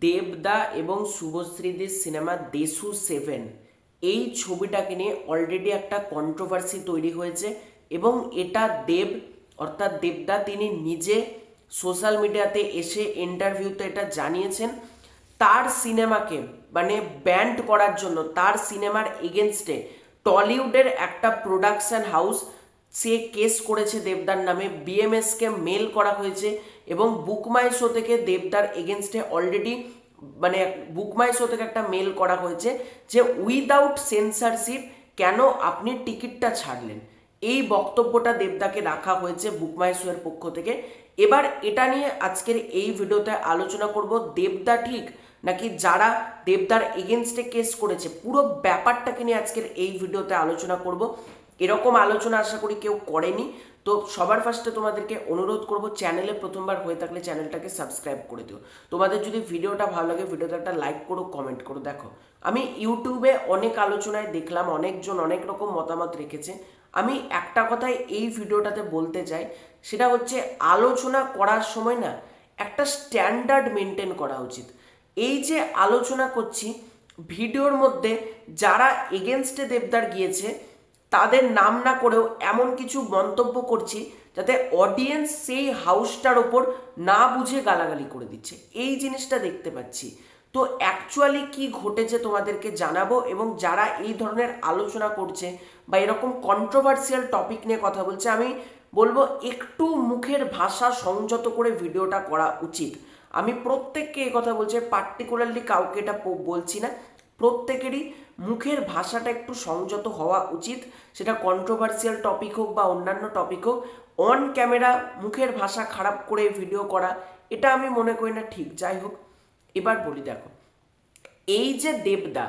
দেবদা এবং শুভশ্রীদের cinema দেশু seven. এই ছবিটাকে নিয়ে অলরেডি একটা কন্ট্রোভার্সি তৈরি হয়েছে এবং এটা দেব, অর্থাৎ দেবদা তিনি নিজে সোশ্যাল মিডিয়াতে এসে ইন্টারভিউতে এটা জানিয়েছেন। তার সিনেমাকে মানে ব্যান্ড করার জন্য, তার সিনেমার এগেনস্টে টলিউডের একটা প্রোডাকশন হাউস সে কেস করেছে দেবদার নামে বিএমএসকে মেল করা হয়েছে এবং বুকমাই শো থেকে দেবদার এগেনস্টে অলরেডি মানে বুকমাই শো থেকে একটা মেল করা হয়েছে যে উইদাউট সেন্সারশিপ কেন আপনি টিকিটটা ছাড়লেন? এই বক্তব্যটা দেবদাকে রাখা হয়েছে বুকমাই শো এর পক্ষ থেকে। এবার এটা নিয়ে আজকের এই ভিডিওতে আলোচনা করব, দেবদা ঠিক নাকি যারা দেবদার এগেনস্টে কেস করেছে? পুরো ব্যাপারটাকে নিয়ে আজকের এই ভিডিওতে আলোচনা করব। এরকম আলোচনা আশা করি কেউ করেনি। তো সবার ফার্স্টে তোমাদেরকে অনুরোধ করব, চ্যানেলে প্রথমবার হয়ে থাকলে চ্যানেলটাকে সাবস্ক্রাইব করে দিও। তোমাদের যদি ভিডিওটা ভালো লাগে, ভিডিওতে একটা লাইক করো কমেন্ট করো। দেখো, আমি ইউটিউবে অনেক আলোচনায় দেখলাম, অনেকজন অনেক রকম মতামত রেখেছে। আমি একটা কথাই এই ভিডিওটাতে বলতে চাই, সেটা হচ্ছে আলোচনা করার সময় না, একটা স্ট্যান্ডার্ড মেনটেন করা উচিত। এই যে আলোচনা করছি, ভিডিওর মধ্যে যারা এগেনস্টে দেবদার গিয়েছে তাদের নাম না করেও এমন কিছু মন্তব্য করছি যাতে অডিয়েন্স সেই হাউসটার ওপর না বুঝে গালাগালি করে দিচ্ছে। এই জিনিসটা দেখতে পাচ্ছি। তো অ্যাকচুয়ালি কি ঘটেছে তোমাদেরকে জানাব এবং যারা এই ধরনের আলোচনা করছে বা এরকম কন্ট্রোভার্সিয়াল টপিক নিয়ে কথা বলছে, আমি বলব একটু মুখের ভাষা সংযত করে ভিডিওটা করা উচিত। আমি প্রত্যেককে এই কথা বলছি পার্টিকুলারলি কাউকে এটা বলছি না। প্রত্যেকেরই মুখের ভাষাটা একটু সংযত হওয়া উচিত। সেটা কন্ট্রোভার্সিয়াল টপিক হোক বা অন্যান্য টপিক হোক অন ক্যামেরা মুখের ভাষা খারাপ করে ভিডিও করা, এটা আমি মনে করি না ঠিক। যাই হোক, এবার বলি দেখো। এই যে দেবদা,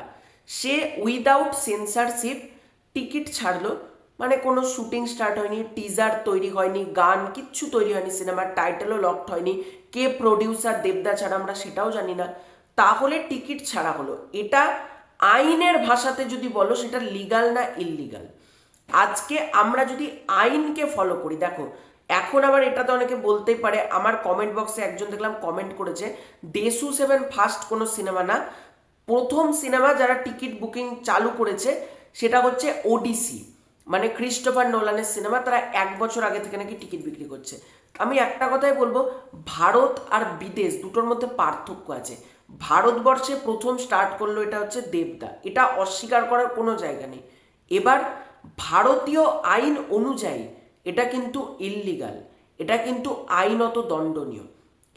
সে উইদাউট সেন্সারশিপ টিকিট ছাড়লো। মানে কোনো শুটিং স্টার্ট হয়নি টিজার তৈরি হয়নি, গান কিচ্ছু তৈরি হয়নি সিনেমার টাইটেলও লকড হয়নি। কে প্রডিউসার দেবদা ছাড়া আমরা সেটাও জানি না। তাহলে টিকিট ছাড়া হলো। এটা আইনের ভাষাতে যদি বলো, সেটা লিগাল না ইললিগাল আজকে আমরা যদি আইনকে ফলো করি, দেখো, এখন আবার এটাতে অনেকে বলতেই পারে, আমার কমেন্ট বক্সে একজন দেখলাম কমেন্ট করেছে, দেশু সেভেন ফার্স্ট কোনো সিনেমা না, প্রথম সিনেমা যারা টিকিট বুকিং চালু করেছে, সেটা হচ্ছে ওডিসি মানে ক্রিস্টোফার নোলানের সিনেমা তারা এক বছর আগে থেকে নাকি টিকিট বিক্রি করছে। আমি একটা কথাই বলব, ভারত আর বিদেশ দুটোর মধ্যে পার্থক্য আছে। ভারতবর্ষে প্রথম স্টার্ট করল এটা হচ্ছে দেবদা। এটা অস্বীকার করার কোনো জায়গা নেই। এবার ভারতীয় আইন অনুযায়ী এটা কিন্তু ইললিগাল এটা কিন্তু আইনত দণ্ডনীয়।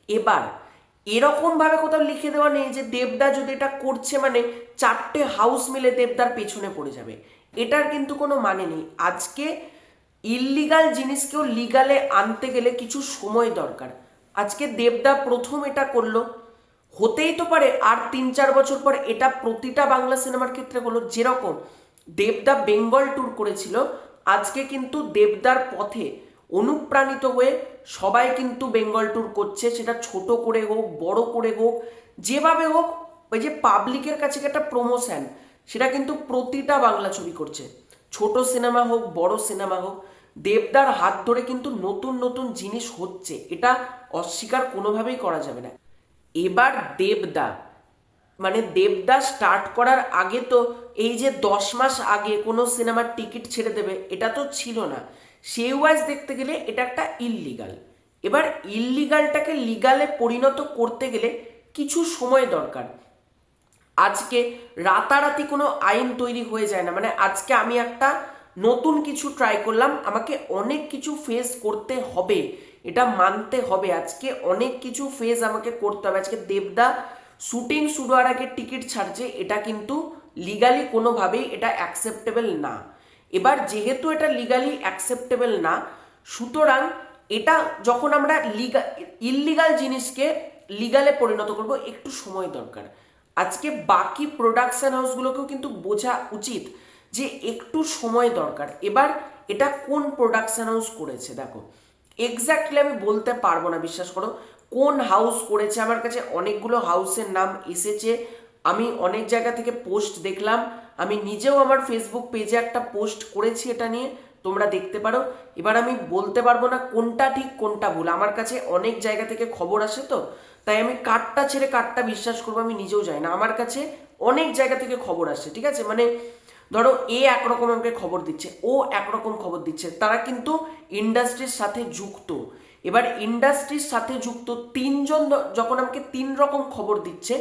এবার এরকমভাবে কোথাও লিখে দেওয়া নেই যে দেবদা যদি এটা করছে মানে চারটে হাউস মিলে দেবদার পেছনে পড়ে যাবে। এটার কিন্তু কোনো মানে নেই। আজকে ইললিগাল জিনিসকেও লিগালে আনতে গেলে কিছু সময় দরকার। আজকে দেবদা প্রথম এটা করল হতেই তো পারে আর তিন চার বছর পর এটা প্রতিটা বাংলা সিনেমার ক্ষেত্রে হলো যেরকম। দেবদা বেঙ্গল ট্যুর করেছিল। আজকে কিন্তু দেবদার পথে অনুপ্রাণিত হয়ে সবাই কিন্তু বেঙ্গল ট্যুর করছে। সেটা ছোট করে হোক, বড় করে হোক, যেভাবে হোক, ওই যে পাবলিকের কাছে একটা প্রমোশন সেটা কিন্তু প্রতিটা বাংলা ছবি করছে। ছোট সিনেমা হোক, বড় সিনেমা হোক, দেবদার হাত ধরে কিন্তু নতুন নতুন জিনিস হচ্ছে। এটা অস্বীকার কোনোভাবেই করা যাবে না। এবার দেবদা। মানে দেবদা স্টার্ট করার আগে তো এই যে দশ মাস আগে কোনো সিনেমার টিকিট ছেড়ে দেবে, এটা তো ছিল না। সেই ওয়াইজ দেখতে গেলে এটা একটা ইললিগাল এবার ইললিগালটাকে লিগালে পরিণত করতে গেলে কিছু সময় দরকার। আজকে রাতারাতি কোনো আইন তৈরি হয়ে যায় না। মানে আজকে আমি একটা নতুন কিছু ট্রাই করলাম, আমাকে অনেক কিছু ফেস করতে হবে। এটা মানতে হবে। আজকে অনেক কিছু ফেস আমাকে করতে হবে। আজকে দেবদা শুটিং শুরু হওয়ার আগে টিকিট ছাড়ছে। এটা কিন্তু লিগালি কোনোভাবেই এটা অ্যাকসেপ্টেবল না। এবার যেহেতু এটা লিগালি অ্যাকসেপ্টেবল না, সুতরাং এটা যখন আমরা লিগা ইললিগাল জিনিসকে লিগালে পরিণত করব, একটু সময় দরকার। আজকে বাকি প্রোডাকশন হাউসগুলোকেও কিন্তু বোঝা উচিত যে একটু সময় দরকার। এবার এটা কোন প্রোডাকশন হাউস করেছে, দেখো। এক্স্যাক্টলি আমি বলতে পারব না, বিশ্বাস করো। কোন হাউস করেছে? আমার কাছে অনেকগুলো হাউসের নাম এসেছে। আমি অনেক জায়গা থেকে পোস্ট দেখলাম। আমি নিজেও আমার ফেসবুক পেজে একটা পোস্ট করেছি এটা নিয়ে। তোমরা দেখতে পারো। এবার আমি বলতে পারব না কোনটা ঠিক, কোনটা ভুল। আমার কাছে অনেক জায়গা থেকে খবর আসে তো। তাই আমি কারটা ছেড়ে কারটা বিশ্বাস করব, আমি নিজেও যাই না। আমার কাছে অনেক জায়গা থেকে খবর আসে, ঠিক আছে? মানে ধরো, এ একরকম আমাকে খবর দিচ্ছে, ও একরকম খবর দিচ্ছে, তারা কিন্তু ইন্ডাস্ট্রির সাথে যুক্ত। এবার ইন্ডাস্ট্রির সাথে যুক্ত তিনজন যখন আমাকে তিন রকম খবর দিচ্ছে,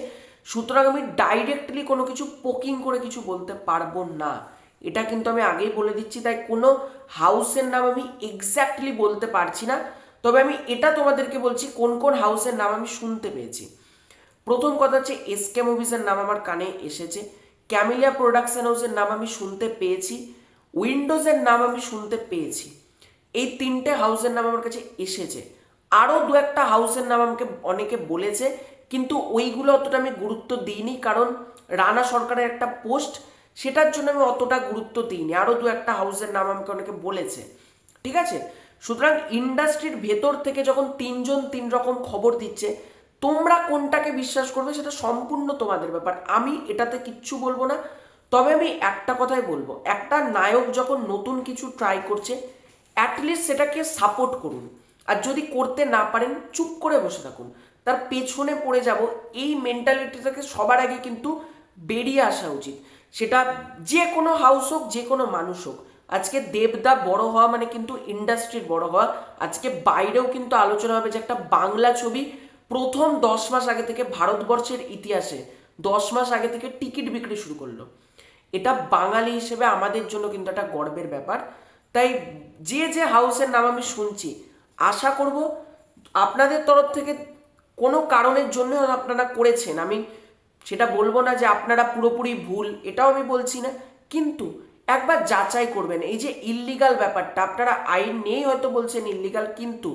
সুতরাং আমি ডাইরেক্টলি কোনো কিছু পোকিং করে কিছু বলতে পারব না। এটা কিন্তু আমি আগেই বলে দিচ্ছি, তাই কোনো হাউসের নাম আমি এক্স্যাক্টলি বলতে পারছি না। তবে আমি এটা তোমাদেরকে বলছি, কোন কোন হাউসের নাম আমি শুনতে পেয়েছি। প্রথম কথা হচ্ছে এসকে মুভিসের নাম আমার কানে এসেছে। ক্যামিলিয়া প্রোডাকশন হাউসের নাম আমি শুনতে পেয়েছি উইন্ডোজের নাম আমি শুনতে পেয়েছি। এই তিনটে হাউসের নাম আমার কাছে এসেছে। আরও দু একটা হাউসের নাম আমাকে অনেকে বলেছে, কিন্তু ওইগুলো অতটা আমি গুরুত্ব দিইনি, কারণ রানা সরকারের একটা পোস্ট সেটার জন্য আমি অতটা গুরুত্ব দিইনি। আরও দু একটা হাউসের নাম আমাকে অনেকে বলেছে। ঠিক আছে? সুতরাং ইন্ডাস্ট্রির ভেতর থেকে যখন তিনজন তিন রকম খবর দিচ্ছে তোমরা কোনটাকে বিশ্বাস করবে সেটা সম্পূর্ণ তোমাদের ব্যাপার। আমি এটাতে কিচ্ছু বলব না। তবে আমি একটা কথাই বলব। একটা নায়ক যখন নতুন কিছু ট্রাই করছে অ্যাটলিস্ট সেটাকে সাপোর্ট করুন। আর যদি করতে না পারেন, চুপ করে বসে থাকুন। তার পেছনে পড়ে যাব, এই মেন্টালিটিটাকে সবার আগে কিন্তু বেরিয়ে আসা উচিত। সেটা যে কোনো হাউস হোক, যে কোনো মানুষ হোক। আজকে দেবদা বড় হওয়া মানে কিন্তু ইন্ডাস্ট্রির বড় হওয়া। আজকে বাইরেও কিন্তু আলোচনা হবে যে একটা বাংলা ছবি প্রথম দশ মাস আগে থেকে ভারতবর্ষের ইতিহাসে দশ মাস আগে থেকে টিকিট বিক্রি শুরু করল। এটা বাঙালি হিসেবে আমাদের জন্য কিন্তু একটা গর্বের ব্যাপার। তাই যে যে হাউসের নাম আমি শুনছি, আশা করব আপনাদের তরফ থেকে কোনো কারণের জন্য আপনারা করেছেন। আমি সেটা বলব না যে আপনারা পুরোপুরি ভুল, এটাও আমি বলছি না। কিন্তু একবার যাচাই করবেন, এই যে ইল্লিগাল ব্যাপারটা, আপনারা আইন নিয়েই হয়তো বলছেন ইল্লিগাল কিন্তু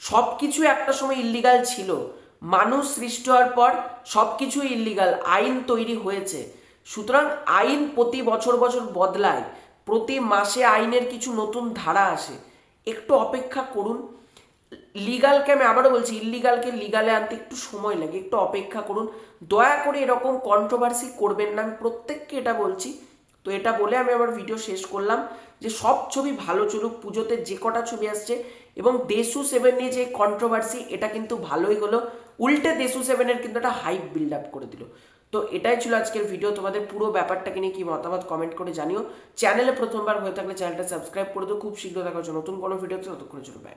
সব কিছু একটা সময় ইল্লিগাল ছিল। মানুষ সৃষ্টি হওয়ার পর সব কিছুই ইল্লিগাল আইন তৈরি হয়েছে। সুতরাং আইন প্রতি বছর বছর বদলায়। প্রতি মাসে আইনের কিছু নতুন ধারা আসে। একটু অপেক্ষা করুন। লিগালকে আমি আবারও বলছি ইল্লিগালকে লিগালে আনতে একটু সময় লাগে। একটু অপেক্ষা করুন। দয়া করে এরকম কন্ট্রোভার্সি করবেন না। আমি প্রত্যেককে এটা বলছি। তো এটা বলে আমি আমার ভিডিও শেষ করলাম। যে সব ছবি ভালো চলুক, পুজোতে যে কটা ছবি আসছে এবং দেশু সেভেন নিয়ে যে কন্ট্রোভার্সি এটা কিন্তু ভালোই হলো। উল্টে দেশু সেভেনের কিন্তু একটা হাইপ বিল্ড আপ করে দিল। তো এটাই ছিল আজকের ভিডিও তোমাদের পুরো ব্যাপারটাকে নিয়ে কি মতামত কমেন্ট করে জানিও। চ্যানেলে প্রথমবার হয়ে থাকলে চ্যানেলটা সাবস্ক্রাইব করে দিও। খুব শীঘ্র দেখার জন্য নতুন কোনো ভিডিওতে ততক্ষণের জন্য বাই